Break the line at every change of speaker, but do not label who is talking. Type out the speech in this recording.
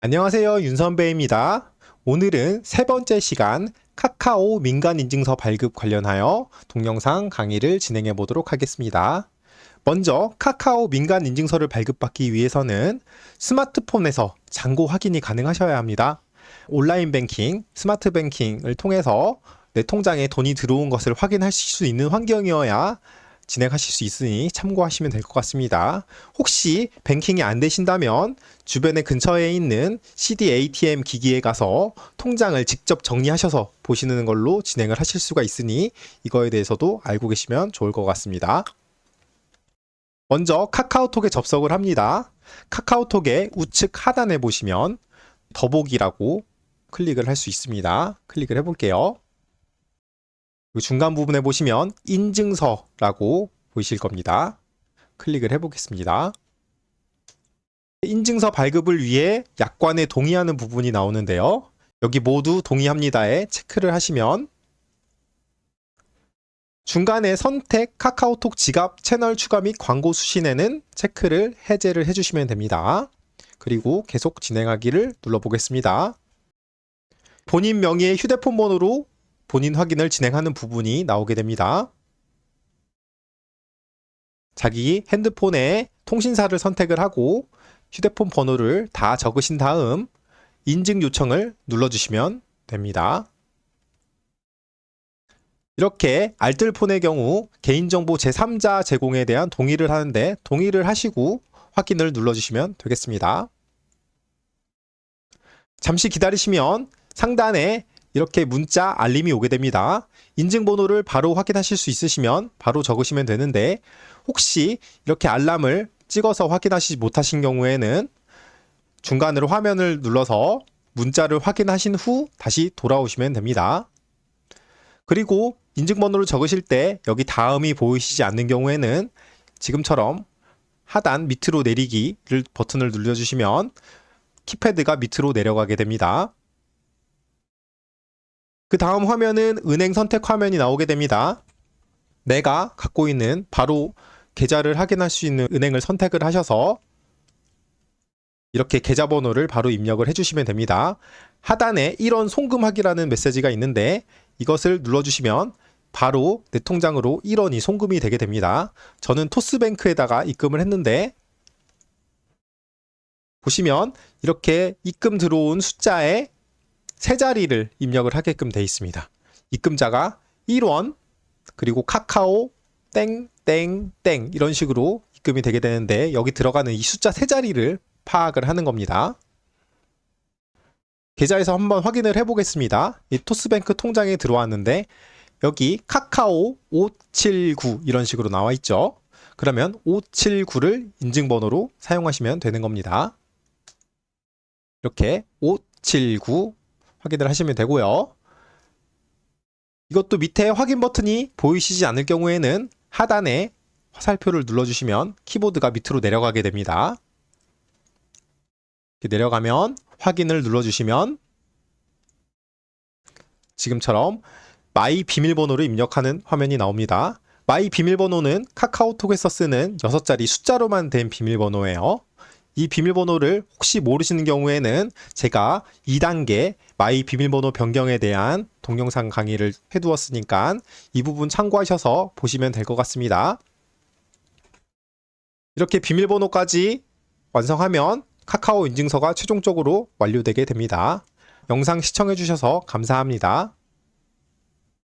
안녕하세요. 윤선배입니다. 오늘은 세 번째 시간 카카오 민간인증서 발급 관련하여 동영상 강의를 진행해 보도록 하겠습니다. 먼저 카카오 민간인증서를 발급받기 위해서는 스마트폰에서 잔고 확인이 가능하셔야 합니다. 온라인 뱅킹, 스마트 뱅킹을 통해서 내 통장에 돈이 들어온 것을 확인하실 수 있는 환경이어야 진행하실 수 있으니 참고하시면 될 것 같습니다. 혹시 뱅킹이 안 되신다면 주변에 근처에 있는 CD ATM 기기에 가서 통장을 직접 정리하셔서 보시는 걸로 진행을 하실 수가 있으니 이거에 대해서도 알고 계시면 좋을 것 같습니다. 먼저 카카오톡에 접속을 합니다. 카카오톡의 우측 하단에 보시면 더보기라고 클릭을 할 수 있습니다. 클릭을 해볼게요. 그 중간 부분에 보시면 인증서라고 보이실 겁니다. 클릭을 해보겠습니다. 인증서 발급을 위해 약관에 동의하는 부분이 나오는데요. 여기 모두 동의합니다에 체크를 하시면 중간에 선택 카카오톡 지갑 채널 추가 및 광고 수신에는 체크를 해제를 해주시면 됩니다. 그리고 계속 진행하기를 눌러보겠습니다. 본인 명의의 휴대폰 번호로 본인 확인을 진행하는 부분이 나오게 됩니다. 자기 핸드폰에 통신사를 선택을 하고 휴대폰 번호를 다 적으신 다음 인증 요청을 눌러주시면 됩니다. 이렇게 알뜰폰의 경우 개인정보 제3자 제공에 대한 동의를 하는데 동의를 하시고 확인을 눌러주시면 되겠습니다. 잠시 기다리시면 상단에 이렇게 문자 알림이 오게 됩니다. 인증번호를 바로 확인하실 수 있으시면 바로 적으시면 되는데 혹시 이렇게 알람을 찍어서 확인하시지 못하신 경우에는 중간으로 화면을 눌러서 문자를 확인하신 후 다시 돌아오시면 됩니다. 그리고 인증번호를 적으실 때 여기 다음이 보이시지 않는 경우에는 지금처럼 하단 밑으로 내리기를 버튼을 눌러주시면 키패드가 밑으로 내려가게 됩니다. 그 다음 화면은 은행 선택 화면이 나오게 됩니다. 내가 갖고 있는 바로 계좌를 확인할 수 있는 은행을 선택을 하셔서 이렇게 계좌번호를 바로 입력을 해주시면 됩니다. 하단에 1원 송금하기라는 메시지가 있는데 이것을 눌러주시면 바로 내 통장으로 1원이 송금이 되게 됩니다. 저는 토스뱅크에다가 입금을 했는데 보시면 이렇게 입금 들어온 숫자에 세 자리를 입력을 하게끔 되어 있습니다. 입금자가 1원 그리고 카카오 땡땡땡 이런 식으로 입금이 되게 되는데 여기 들어가는 이 숫자 세 자리를 파악을 하는 겁니다. 계좌에서 한번 확인을 해보겠습니다. 이 토스뱅크 통장에 들어왔는데 여기 카카오 579 이런 식으로 나와 있죠. 그러면 579를 인증번호로 사용하시면 되는 겁니다. 이렇게 579 확인을 하시면 되고요. 이것도 밑에 확인 버튼이 보이시지 않을 경우에는 하단에 화살표를 눌러주시면 키보드가 밑으로 내려가게 됩니다. 이렇게 내려가면 확인을 눌러주시면 지금처럼 마이 비밀번호를 입력하는 화면이 나옵니다. 마이 비밀번호는 카카오톡에서 쓰는 6자리 숫자로만 된 비밀번호예요. 이 비밀번호를 혹시 모르시는 경우에는 제가 2단계 마이 비밀번호 변경에 대한 동영상 강의를 해두었으니까 이 부분 참고하셔서 보시면 될 것 같습니다. 이렇게 비밀번호까지 완성하면 카카오 인증서가 최종적으로 완료되게 됩니다. 영상 시청해주셔서 감사합니다.